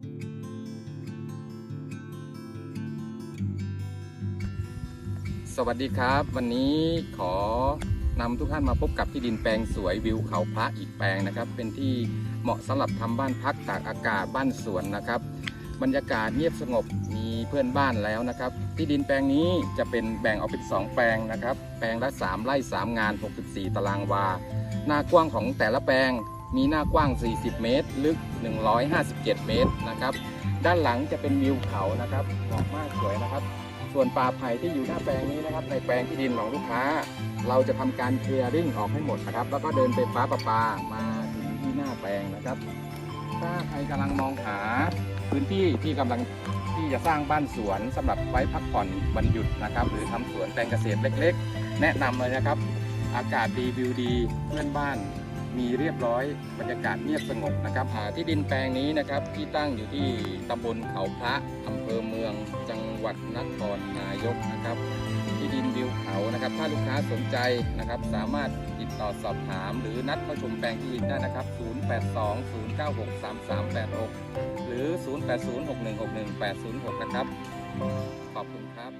สวัสดีครับ วันนี้ขอนำทุกท่านมาพบกับที่ดินแปลงสวยวิวเขาพระอีกแปลงนะครับ เป็นที่เหมาะสำหรับทำบ้านพักตากอากาศบ้านสวนนะครับ บรรยากาศเงียบสงบมีเพื่อนบ้านแล้วนะครับ ที่ดินแปลงนี้จะเป็นแบ่งออกเป็นสองแปลงนะครับ แปลงละ 3 ไร่ 3 งาน 64 ตารางวา หน้ากว้างของแต่ละแปลง มีหน้ากว้าง 40 เมตร ลึก 157 เมตรนะครับ ด้านหลังจะเป็นวิวเขานะครับหมาะมากสวยนะครับ ส่วนป่าไผ่ที่อยู่หน้าแปลงนี้นะครับ ในแปลงที่ดินของลูกค้า เราจะทำการเคลียร์ริ่งออกให้หมดนะครับ แล้วก็เดินไฟฟ้าประปามาถึงที่หน้าแปลงนะครับ ถ้าใครกำลังมองหาพื้นที่ที่กำลังที่จะสร้างบ้านสวนสำหรับไว้พักผ่อนวันหยุดนะครับ หรือทำสวนแปลงเกษตรเล็ก ๆ แนะนำเลยนะครับ อากาศดีวิวดีเพื่อนบ้าน มีเรียบร้อยบรรยากาศเงียบสงบนะครับที่ดินแปลงนี้นะครับที่ตั้งอยู่ที่ตำบลเขาพระอำเภอเมือง จังหวัดนครนายกนะครับ ที่ดินวิวเขานะครับ ถ้าลูกค้าสนใจนะครับ สามารถติดต่อสอบถาม หรือนัดเข้าชมแปลงที่ดินได้นะครับ 0820963386 หรือ 0806161806 นะครับ ขอบคุณครับ